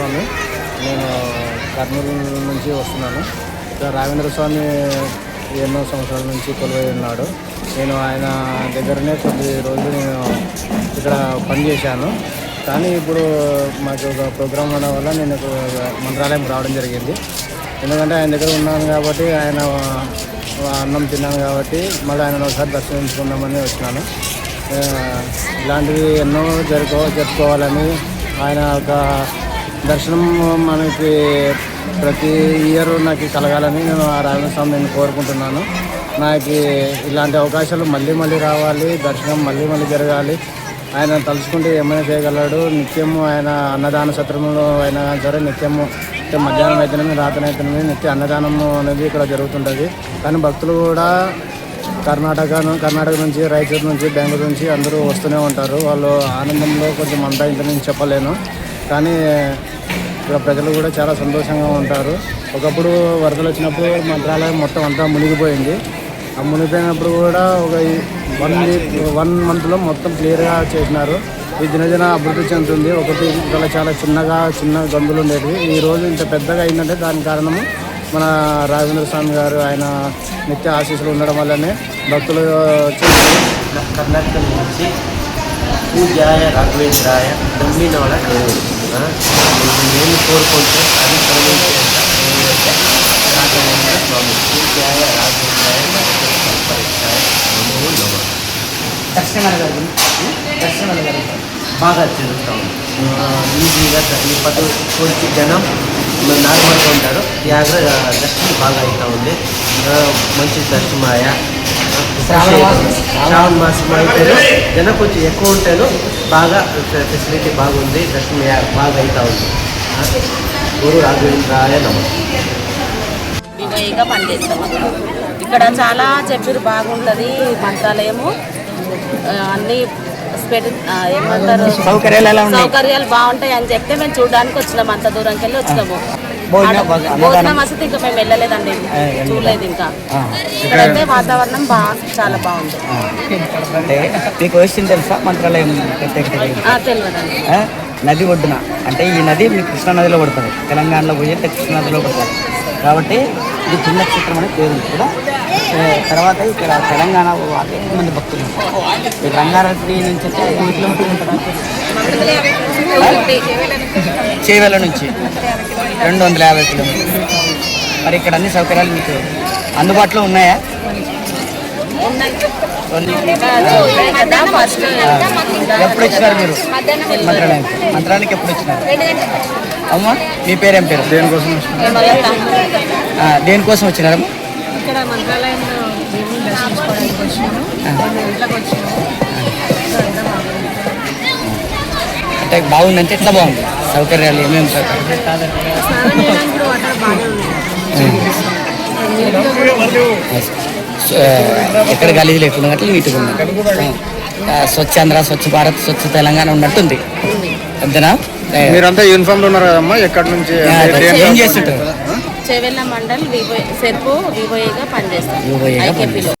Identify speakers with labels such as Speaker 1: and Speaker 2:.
Speaker 1: స్వామి. నేను కర్నూలు నుంచి వస్తున్నాను. ఇక్కడ రాఘవేంద్ర స్వామి ఎన్నో సంవత్సరాల నుంచి కొలువై ఉన్నాడు. నేను ఆయన దగ్గరనే కొద్ది రోజులు నేను ఇక్కడ పనిచేశాను కానీ ఇప్పుడు మాకు ఒక ప్రోగ్రామ్ ఉండడం వల్ల నేను మంత్రాలయం రావడం జరిగింది. ఎందుకంటే ఆయన దగ్గర ఉన్నాను కాబట్టి ఆయన అన్నం తిన్నాను కాబట్టి మళ్ళీ ఆయన ఒకసారి దర్శించుకుందామని వచ్చినాను. ఇలాంటివి ఎన్నో జరుపుకో జరుపుకోవాలని ఆయన ఒక దర్శనం మనకి ప్రతి ఇయర్ నాకు కలగాలని నేను ఆ రాఘవేంద్ర నేను కోరుకుంటున్నాను. నాకు ఇలాంటి అవకాశాలు మళ్ళీ మళ్ళీ రావాలి దర్శనం మళ్ళీ మళ్ళీ జరగాలి. ఆయన తలుచుకుంటే ఏమైనా చేయగలడు. నిత్యము ఆయన అన్నదాన సత్రంలో అయినా సరే నిత్యము మధ్యాహ్నం అయితేనే రాత్రి అయితేనే నిత్య అన్నదానము అనేది ఇక్కడ జరుగుతుంటుంది. కానీ భక్తులు కూడా కర్ణాటకను కర్ణాటక నుంచి రాయచూరు నుంచి బెంగళూరు నుంచి అందరూ వస్తూనే ఉంటారు. వాళ్ళు ఆనందంలో కొంచెం అంతా ఇంత నేను చెప్పలేను. కానీ ఇక్కడ ప్రజలు కూడా చాలా సంతోషంగా ఉంటారు. ఒకప్పుడు వరదలు వచ్చినప్పుడు మంత్రాలయం మొత్తం అంతా మునిగిపోయింది. ఆ మునిగిపోయినప్పుడు కూడా ఒక వన్ వీక్ వన్ మంత్లో మొత్తం క్లియర్గా చేసినారు. ఈ దినదిన అభివృద్ధి చెందుతుంది. ఒకటి చాలా చాలా చిన్నగా చిన్న గందులు ఉండేవి ఈ రోజు ఇంత పెద్దగా అయిందంటే దాని కారణము మన రాజేంద్ర స్వామి గారు ఆయన నిత్య ఆశీస్సులు ఉండడం వల్లనే భక్తులు వచ్చి
Speaker 2: కర్ణాటక నుంచి పూజాయ రాఘవేంద్రాయ నమ్మినవాడ దేవుడు నేను కోరుకుంటే అది కలిగించేంత రాఘవేంద్ర స్వామి పూజాయ రాఘవేంద్రాయ పరిచాయ నమో నమ
Speaker 3: దర్శనాలు
Speaker 2: బాగా తిరుగుతాం ఈజీగా ఈ పది కొంచెం జనం నార్మల్గా ఉంటారు యాగ్ర దర్శనం బాగా అవుతూ ఉంది మంచి దర్శనమాయ
Speaker 3: శ్రావణ మాసం.
Speaker 2: అయితే జనం కొంచెం ఎక్కువ ఉంటారు బాగా ఫెసిలిటీ బాగుంది. దర్శనం బాగా అవుతూ ఉంది. గురు రాఘవేంద్రాయ నమస్తే
Speaker 4: వినయిగా పనిచేస్తాం ఇక్కడ చాలా చెప్పారు బాగుంటుంది మంత్రాలయము. అన్ని ఏమంటారు?
Speaker 3: సౌకర్యాలు
Speaker 4: బాగుంటాయి అని చెప్తే మేము చూడడానికి వచ్చినాము అంత దూరంకి వెళ్ళి వచ్చినాము.
Speaker 3: భోజనం,
Speaker 4: వసతి ఇంకా మేము వెళ్ళలేదండి. చూడలేదు ఇంకా. ఇక్కడైతే వాతావరణం బాగా చాలా బాగుంది.
Speaker 3: అంటే మీకు విషయం తెలుసా? మంత్రాలయం
Speaker 4: తెలియదండి.
Speaker 3: నది ఒడ్డున. అంటే ఈ నది మీ కృష్ణా నదిలో పడుతుంది. తెలంగాణలో పోయి కృష్ణా నదిలో పడుతుంది. కాబట్టి ఇది పుణ్యక్షేత్రం అనే పేరు కూడా తర్వాత ఇక్కడ తెలంగాణ వాళ్ళు మంది భక్తులు? ఉంటారు. ఈ రంగారెడ్డి నుంచి అయితే ఎన్ని కిలోమీటర్లు ఉంటుంది చేవెల నుంచి రెండు వందల యాభై కిలోమీటర్లు. మరి ఇక్కడ అన్ని సౌకర్యాలు మీకు అందుబాటులో ఉన్నాయా? ఎప్పుడు వచ్చినారు మీరు? మంత్రాలయానికి మంత్రాలయానికి ఎప్పుడు వచ్చినారు? అమ్మా మీ పేరేం పేరు?
Speaker 1: దేనికోసం
Speaker 3: దేనికోసం వచ్చినారమ్మా?
Speaker 5: ఇక్కడ మంత్రాలయంలో దేవుని దర్శించుకోవడానికి వచ్చినాము. రెండు గంటలకు వచ్చినాము.
Speaker 3: అంటే బాగుందంటే ఎట్లా బాగుంది? సౌకర్యాలు ఏమేమి సౌకర్యాలు ఎక్కడ గలీజ్ లేకుండా అట్లా నీట్గా ఉంది. స్వచ్ఛాంధ్ర స్వచ్ఛ భారత్ స్వచ్ఛ తెలంగాణ ఉన్నట్టుంది. అంతేనా?
Speaker 1: మీరంతా యూనిఫామ్లో ఉన్నారు కదమ్మా ఎక్కడి నుంచి?
Speaker 3: చేస్తుంటారు?
Speaker 4: చెవెళ్ళ మండల్ వివో సెర్పు వివోఏగా పనిచేస్తాం.
Speaker 3: వివోఏగా
Speaker 4: ఐకేపీలో.